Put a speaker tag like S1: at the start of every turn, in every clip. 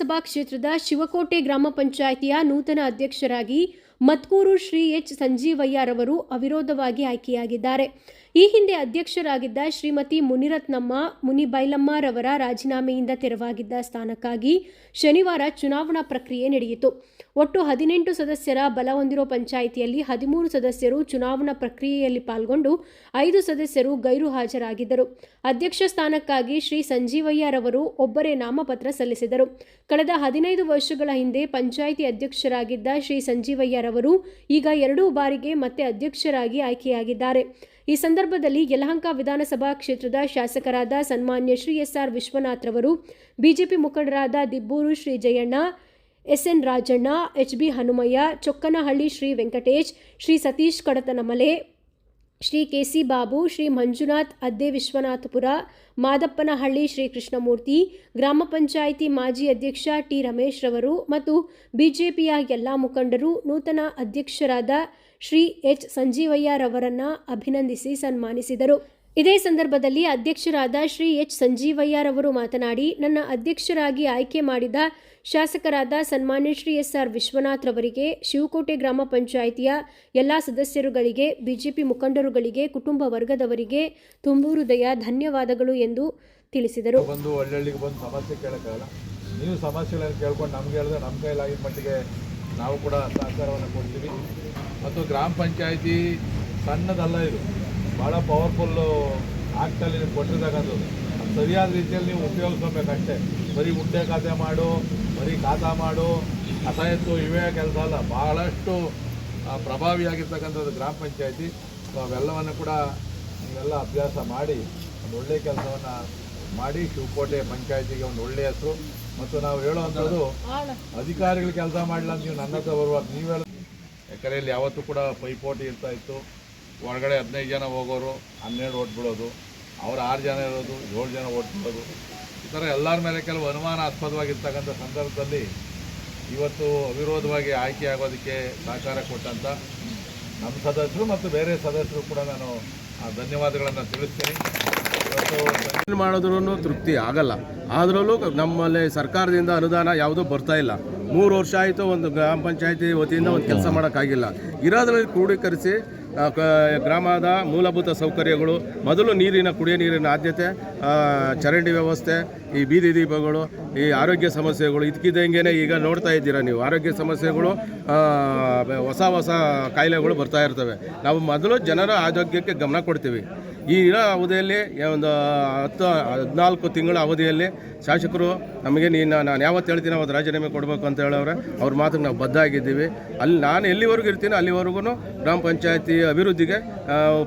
S1: ವಿಧಾನಸಭಾ ಕ್ಷೇತ್ರದ ಶಿವಕೋಟೆ ಗ್ರಾಮ ಪಂಚಾಯಿತಿಯ ನೂತನ ಅಧ್ಯಕ್ಷರಾಗಿ ಮತ್ಕೂರು ಶ್ರೀ ಎಚ್ ಸಂಜೀವಯ್ಯರವರು ಅವಿರೋಧವಾಗಿ ಆಯ್ಕೆಯಾಗಿದ್ದಾರೆ. ಈ ಹಿಂದೆ ಅಧ್ಯಕ್ಷರಾಗಿದ್ದ ಶ್ರೀಮತಿ ಮುನಿರತ್ನಮ್ಮ ಮುನಿಬೈಲಮ್ಮರವರ ರಾಜೀನಾಮೆಯಿಂದ ತೆರವಾಗಿದ್ದ ಸ್ಥಾನಕ್ಕಾಗಿ ಶನಿವಾರ ಚುನಾವಣಾ ಪ್ರಕ್ರಿಯೆ ನಡೆಯಿತು. ಒಟ್ಟು ಹದಿನೆಂಟು ಸದಸ್ಯರ ಬಲ ಹೊಂದಿರೋ ಪಂಚಾಯಿತಿಯಲ್ಲಿ ಹದಿಮೂರು ಸದಸ್ಯರು ಚುನಾವಣಾ ಪ್ರಕ್ರಿಯೆಯಲ್ಲಿ ಪಾಲ್ಗೊಂಡು ಐದು ಸದಸ್ಯರು ಗೈರು ಹಾಜರಾಗಿದ್ದರು. ಅಧ್ಯಕ್ಷ ಸ್ಥಾನಕ್ಕಾಗಿ ಶ್ರೀ ಸಂಜೀವಯ್ಯರವರು ಒಬ್ಬರೇ ನಾಮಪತ್ರ ಸಲ್ಲಿಸಿದರು. ಕಳೆದ ಹದಿನೈದು ವರ್ಷಗಳ ಹಿಂದೆ ಪಂಚಾಯಿತಿ ಅಧ್ಯಕ್ಷರಾಗಿದ್ದ ಶ್ರೀ ಸಂಜೀವಯ್ಯರವರು ಈಗ ಎರಡೂ ಬಾರಿಗೆ ಮತ್ತೆ ಅಧ್ಯಕ್ಷರಾಗಿ ಆಯ್ಕೆಯಾಗಿದ್ದಾರೆ. ಈ ಸಂದರ್ಭದಲ್ಲಿ ಯಲಹಂಕ ವಿಧಾನಸಭಾ ಕ್ಷೇತ್ರದ ಶಾಸಕರಾದ ಸನ್ಮಾನ್ಯ ಶ್ರೀ ಎಸ್ ಆರ್ ವಿಶ್ವನಾಥ್ ರವರು, ಬಿಜೆಪಿ ಮುಖಂಡರಾದ Dibbur Shri Jayanna SN Rajanna, H B Hanumaiah, Chokkanahalli Shri Venkatesh, Shri Satish Kadatanamale Shri KC Babu, Shri Manjunath ಅದ್ದೆ Vishwanathapura, Madappanahalli Shri Krishnamurthy, ಗ್ರಾಮ ಪಂಚಾಯಿತಿ ಮಾಜಿ ಅಧ್ಯಕ್ಷ ಟಿ ರಮೇಶ್ ರವರು ಮತ್ತು ಬಿಜೆಪಿಯ ಎಲ್ಲ ಮುಖಂಡರು ನೂತನ ಅಧ್ಯಕ್ಷರಾದ ಶ್ರೀ ಎಚ್. ಸಂಜೀವಯ್ಯರವರನ್ನು ಅಭಿನಂದಿಸಿ ಸನ್ಮಾನಿಸಿದರು. ಇದೇ ಸಂದರ್ಭದಲ್ಲಿ ಅಧ್ಯಕ್ಷರಾದ ಶ್ರೀ ಎಚ್ ಸಂಜೀವಯ್ಯರವರು ಮಾತನಾಡಿ, ನನ್ನ ಅಧ್ಯಕ್ಷರಾಗಿ ಆಯ್ಕೆ ಮಾಡಿದ ಶಾಸಕರಾದ ಸನ್ಮಾನ್ಯ ಶ್ರೀ ಎಸ್ ಆರ್ ವಿಶ್ವನಾಥ್ ಅವರಿಗೆ ಶಿವಕೋಟೆ ಗ್ರಾಮ ಪಂಚಾಯಿತಿಯ ಎಲ್ಲ ಸದಸ್ಯರುಗಳಿಗೆ, ಬಿಜೆಪಿ ಮುಖಂಡರುಗಳಿಗೆ, ಕುಟುಂಬ ವರ್ಗದವರಿಗೆ ತುಂಬು ಹೃದಯ ಧನ್ಯವಾದಗಳು ಎಂದು ತಿಳಿಸಿದರು.
S2: ಬಂದು ಹಳ್ಳಿಗೆ ಬಂದು ಸಮಸ್ಯೆ ಕೇಳೋಕ್ಕಾಗಲ್ಲ. ನೀವು ಸಮಸ್ಯೆಗಳನ್ನು ಕೇಳ್ಕೊಂಡು ನಮ್ಗೆ ಹೇಳಿದ್ರೆ ನಮ್ಮ ಕೈಲಾಗಿದ್ದ ಮಟ್ಟಿಗೆ ನಾವು ಕೂಡ ಸಹಕಾರವನ್ನು ಕೊಡ್ತೀವಿ. ಮತ್ತು ಗ್ರಾಮ ಪಂಚಾಯಿತಿ ಸಣ್ಣದಲ್ಲ ಇದು. ಭಾಳ ಪವರ್ಫುಲ್ಲು ಆಕ್ಟಲ್ಲಿ ನೀವು ಕೊಟ್ಟಿರ್ತಕ್ಕಂಥದ್ದು. ಅದು ಸರಿಯಾದ ರೀತಿಯಲ್ಲಿ ನೀವು ಉಪಯೋಗಿಸ್ಕೋಬೇಕಷ್ಟೇ ಬರೀ ಉಂಡೆ ಖಾತೆ ಮಾಡು ಬರೀ ಖಾತಾ ಮಾಡು ಅಸಹ್ಯತ್ತು ಇವೇ ಕೆಲಸ ಅಲ್ಲ. ಆ, ಪ್ರಭಾವಿಯಾಗಿರ್ತಕ್ಕಂಥದ್ದು ಗ್ರಾಮ ಪಂಚಾಯತಿ. ಸೊ ಅವೆಲ್ಲವನ್ನು ಕೂಡ ನೀವೆಲ್ಲ ಅಭ್ಯಾಸ ಮಾಡಿ ಒಂದು ಒಳ್ಳೆಯ ಕೆಲಸವನ್ನು ಮಾಡಿ ಶಿವಕೋಟೆ ಪಂಚಾಯತಿಗೆ ಒಂದು ಒಳ್ಳೆಯ ಹೆಸರು. ಮತ್ತು ನಾವು ಹೇಳುವಂಥದ್ದು ಅಧಿಕಾರಿಗಳು ಕೆಲಸ ಮಾಡಲಿಲ್ಲ ಅಂತ ನೀವು ನನ್ನ ಹತ್ರ ಬರುವಾಗ ನೀವು ಹೇಳ ಇಲ್ಲಿ ಯಾವತ್ತೂ ಕೂಡ ಪೈಪೋಟಿ ಇರ್ತಾ ಇತ್ತು. ಒಳಗಡೆ ಹದಿನೈದು ಜನ ಹೋಗೋರು, ಹನ್ನೆರಡು ಓಟ್ ಬಿಡೋದು ಅವ್ರು ಆರು ಜನ ಇರೋದು, ಏಳು ಜನ ಓಟ್ ಬಿಡೋದು ಈ ಥರ ಎಲ್ಲರ ಮೇಲೆ ಕೆಲವು ಅನುಮಾನಾಸ್ಪದವಾಗಿರ್ತಕ್ಕಂಥ ಸಂದರ್ಭದಲ್ಲಿ ಇವತ್ತು ಅವಿರೋಧವಾಗಿ ಆಯ್ಕೆ ಆಗೋದಕ್ಕೆ ಸಹಕಾರ ಕೊಟ್ಟಂತ ನಮ್ಮ ಸದಸ್ಯರು ಮತ್ತು ಬೇರೆ ಸದಸ್ಯರು ಕೂಡ ನಾನು ಆ ಧನ್ಯವಾದಗಳನ್ನು ತಿಳಿಸ್ತೀನಿ. ಇವತ್ತು
S3: ಮಾಡಿದ್ರೂ ತೃಪ್ತಿ ಆಗಲ್ಲ. ಆದ್ರೂ ನಮ್ಮಲ್ಲಿ ಸರ್ಕಾರದಿಂದ ಅನುದಾನ ಯಾವುದೂ ಬರ್ತಾ ಇಲ್ಲ. ಮೂರು ವರ್ಷ ಆಯಿತು ಒಂದು ಗ್ರಾಮ ಪಂಚಾಯತಿ ವತಿಯಿಂದ ಒಂದು ಕೆಲಸ ಮಾಡೋಕ್ಕಾಗಿಲ್ಲ. ಇರೋದ್ರಲ್ಲಿ ಕ್ರೋಢೀಕರಿಸಿ ಗ್ರಾಮದ ಮೂಲಭೂತ ಸೌಕರ್ಯಗಳು, ಮೊದಲು ನೀರಿನ, ಕುಡಿಯೋ ನೀರಿನ ಆದ್ಯತೆ ಚರಂಡಿ ವ್ಯವಸ್ಥೆ, ಈ ಬೀದಿ ದೀಪಗಳು, ಈ ಆರೋಗ್ಯ ಸಮಸ್ಯೆಗಳು ಇದಕ್ಕಿದ್ದಂಗೆ ಈಗ ನೋಡ್ತಾ ಇದ್ದೀರಾ ನೀವು. ಆರೋಗ್ಯ ಸಮಸ್ಯೆಗಳು ಹೊಸ ಹೊಸ ಕಾಯಿಲೆಗಳು ಬರ್ತಾ ಇರ್ತವೆ. ನಾವು ಮೊದಲು ಜನರ ಆರೋಗ್ಯಕ್ಕೆ ಗಮನ ಕೊಡ್ತೀವಿ. ಈ ಅವಧಿಯಲ್ಲಿ ಒಂದು ಹತ್ತು, ಹದಿನಾಲ್ಕು ತಿಂಗಳ ಅವಧಿಯಲ್ಲಿ ಶಾಸಕರು ನಮಗೆ ನೀನು ನಾನು ಯಾವತ್ತು ಹೇಳ್ತೀನಿ ಅವತ್ತು ರಾಜೀನಾಮೆ ಕೊಡಬೇಕು ಅಂತ ಹೇಳೋರೆ ಅವ್ರ ಮಾತಿಗೆ ನಾವು ಬದ್ಧ ಆಗಿದ್ದೀವಿ ಅಲ್ಲಿ ನಾನು ಎಲ್ಲಿವರೆಗೂ ಇರ್ತೀನಿ ಅಲ್ಲಿವರೆಗೂ ಗ್ರಾಮ ಪಂಚಾಯತಿ ಅಭಿವೃದ್ಧಿಗೆ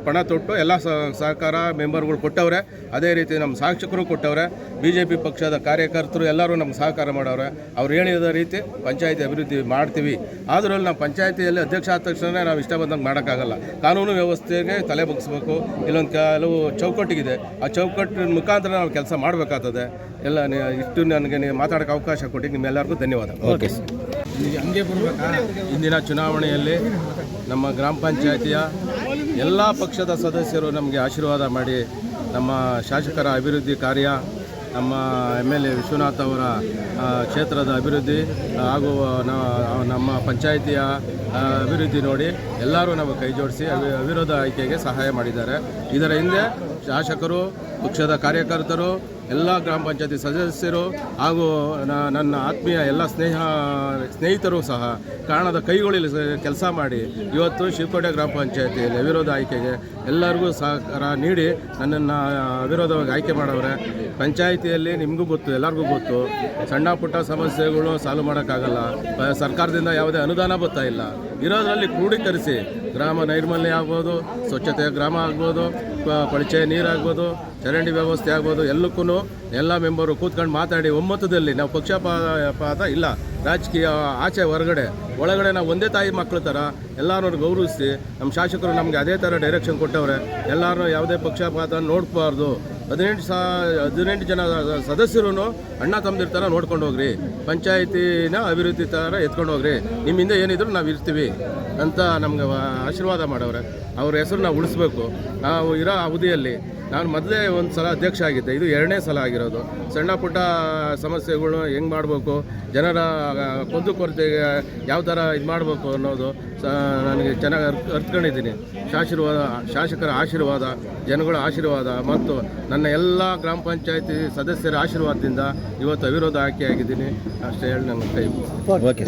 S3: ಪಣ ತೊಟ್ಟು ಎಲ್ಲ ಸಹಕಾರ ಮೆಂಬರ್ಗಳು ಕೊಟ್ಟವ್ರೆ. ಅದೇ ರೀತಿ ನಮ್ಮ ಶಾಸಕರು ಕೊಟ್ಟವ್ರೆ ಬಿ ಜೆ ಪಿ ಪಕ್ಷದ ಕಾರ್ಯಕರ್ತರು ಎಲ್ಲರೂ ನಮ್ಗೆ ಸಹಕಾರ ಮಾಡವ್ರೆ. ಅವ್ರು ಹೇಳಿದ ರೀತಿ ಪಂಚಾಯತಿ ಅಭಿವೃದ್ಧಿ ಮಾಡ್ತೀವಿ. ಆದ್ರಲ್ಲಿ ನಾವು ಪಂಚಾಯತಿಯಲ್ಲಿ ಅಧ್ಯಕ್ಷ ಆದ ತಕ್ಷಣ ನಾವು ಇಷ್ಟ ಬಂದಂಗೆ ಮಾಡೋಕ್ಕಾಗಲ್ಲ. ಕಾನೂನು ವ್ಯವಸ್ಥೆಗೆ ತಲೆ ಬಗ್ಸ್ಬೇಕು ಇಲ್ಲೊಂದು ಕೆಲವು ಚೌಕಟ್ಟಿಗಿದೆ. ಆ ಚೌಕಟ್ಟಿನ ಮುಖಾಂತರ ನಾವು ಕೆಲಸ ಮಾಡಬೇಕಾಗ್ತದೆ. ಎಲ್ಲ ಇಷ್ಟು ನನಗೆ ನೀವು ಮಾತಾಡೋಕ್ಕೆ ಅವಕಾಶ ಕೊಟ್ಟಿದ್ದು ನಿಮ್ಮೆಲ್ಲರಿಗೂ ಧನ್ಯವಾದ. ಓಕೆ ಹಂಗೆ ಇಂದಿನ ಚುನಾವಣೆಯಲ್ಲಿ ನಮ್ಮ ಗ್ರಾಮ ಪಂಚಾಯತಿಯ ಎಲ್ಲ ಪಕ್ಷದ ಸದಸ್ಯರು ನಮಗೆ ಆಶೀರ್ವಾದ ಮಾಡಿ ನಮ್ಮ ಶಾಸಕರ ಅಭಿವೃದ್ಧಿ ಕಾರ್ಯ ನಮ್ಮ ಎಂ ಎಲ್ ಎ ವಿಶ್ವನಾಥ್ ಅವರ ಕ್ಷೇತ್ರದ ಅಭಿವೃದ್ಧಿ ಹಾಗೂ ನಮ್ಮ ಪಂಚಾಯಿತಿಯ ಅಭಿವೃದ್ಧಿ ನೋಡಿ ಎಲ್ಲರೂ ನಾವು ಕೈ ಜೋಡಿಸಿ ಅವಿ- ಅವಿರೋಧ ಆಯ್ಕೆಗೆ ಸಹಾಯ ಮಾಡಿದ್ದಾರೆ. ಇದರ ಹಿಂದೆ ಶಾಸಕರು, ಪಕ್ಷದ ಕಾರ್ಯಕರ್ತರು ಎಲ್ಲ ಗ್ರಾಮ ಪಂಚಾಯತಿ ಸದಸ್ಯರು ಹಾಗೂ ನನ್ನ ಆತ್ಮೀಯ ಎಲ್ಲ ಸ್ನೇಹ, ಸ್ನೇಹಿತರು ಸಹ ಕಾರಣದ ಕೈಗಳಲ್ಲಿ ಕೆಲಸ ಮಾಡಿ ಇವತ್ತು ಶಿವಕೋಟೆ ಗ್ರಾಮ ಪಂಚಾಯತಿಯಲ್ಲಿ ಅವಿರೋಧ ಆಯ್ಕೆಗೆ ಎಲ್ಲರಿಗೂ ಸಹಕಾರ ನೀಡಿ ನನ್ನನ್ನು ಅವಿರೋಧವಾಗಿ ಆಯ್ಕೆ ಮಾಡವ್ರೆ. ಪಂಚಾಯಿತಿಯಲ್ಲಿ ನಿಮಗೂ ಗೊತ್ತು, ಎಲ್ಲರಿಗೂ ಗೊತ್ತು. ಸಣ್ಣ ಪುಟ್ಟ ಸಮಸ್ಯೆಗಳು ಸಾಲ್ವ್ ಮಾಡೋಕ್ಕಾಗಲ್ಲ. ಸರ್ಕಾರದಿಂದ ಯಾವುದೇ ಅನುದಾನ ಬರ್ತಾ ಇಲ್ಲ. ಇರೋದರಲ್ಲಿ ಕ್ರೋಢೀಕರಿಸಿ ಗ್ರಾಮ ನೈರ್ಮಲ್ಯ ಆಗ್ಬೋದು, ಸ್ವಚ್ಛತೆಯ ಗ್ರಾಮ ಆಗ್ಬೋದು ಕೊಳಚೆ ನೀರಾಗ್ಬೋದು ಚರಂಡಿ ವ್ಯವಸ್ಥೆ ಆಗ್ಬೋದು ಎಲ್ಲಕ್ಕೂ ಎಲ್ಲ ಮೆಂಬರು ಕೂತ್ಕೊಂಡು ಮಾತಾಡಿ ಒಮ್ಮತದಲ್ಲಿ ನಾವು ಪಕ್ಷಪಾತ ಇಲ್ಲ, ರಾಜಕೀಯ ಆಚೆ ಹೊರಗಡೆ, ಒಳಗಡೆ ನಾವು ಒಂದೇ ತಾಯಿ ಮಕ್ಕಳ ಥರ ಎಲ್ಲರೂ ಗೌರವಿಸಿ, ನಮ್ಮ ಶಾಸಕರು ನಮಗೆ ಅದೇ ಥರ ಡೈರೆಕ್ಷನ್ ಕೊಟ್ಟವ್ರೆ ಎಲ್ಲರೂ ಯಾವುದೇ ಪಕ್ಷಪಾತ ನೋಡ್ಬಾರ್ದು. ಹದಿನೆಂಟು ಸಾ, ಹದಿನೆಂಟು ಜನ ಸದಸ್ಯರು ಅಣ್ಣ ತಮ್ಮದಿರ ಥರ ನೋಡ್ಕೊಂಡು ಹೋಗ್ರಿ. ಪಂಚಾಯತಿನ ಅಭಿವೃದ್ಧಿ ಥರ ಎತ್ಕೊಂಡು ಹೋಗ್ರಿ. ನಿಮ್ಮಿಂದ ಏನಿದ್ರು ನಾವು ಇರ್ತೀವಿ ಅಂತ ನಮ್ಗೆ ಆಶೀರ್ವಾದ ಮಾಡವ್ರೆ. ಅವ್ರ ಹೆಸರು ನಾವು ಉಳಿಸ್ಬೇಕು. ನಾವು ಇರೋ ಅವಧಿಯಲ್ಲಿ ನಾನು ಮೊದಲೇ ಒಂದು ಸಲ ಅಧ್ಯಕ್ಷ ಆಗಿದ್ದೆ. ಇದು ಎರಡನೇ ಸಲ ಆಗಿರೋದು. ಸಣ್ಣ ಪುಟ್ಟ ಸಮಸ್ಯೆಗಳು ಹೆಂಗೆ ಮಾಡಬೇಕು? ಜನರ ಕುಂದುಕೊರತೆಗೆ ಯಾವ ಥರ ಇದು ಮಾಡಬೇಕು ಅನ್ನೋದು ಸ, ನನಗೆ ಚೆನ್ನಾಗಿ ಅರ್ಥ ಅರ್ತ್ಕೊಂಡಿದ್ದೀನಿ. ಶಾಶೀರ್ವಾದ, ಶಾಸಕರ ಆಶೀರ್ವಾದ, ಜನಗಳ ಆಶೀರ್ವಾದ ಮತ್ತು ನನ್ನ ಎಲ್ಲ ಗ್ರಾಮ ಪಂಚಾಯತಿ ಸದಸ್ಯರ ಆಶೀರ್ವಾದದಿಂದ ಇವತ್ತು ಅವಿರೋಧ ಆಯ್ಕೆ ಆಗಿದ್ದೀನಿ. ಅಷ್ಟೇ ಹೇಳಿ ನನ್ನ ಕೈ
S4: ಓಕೆ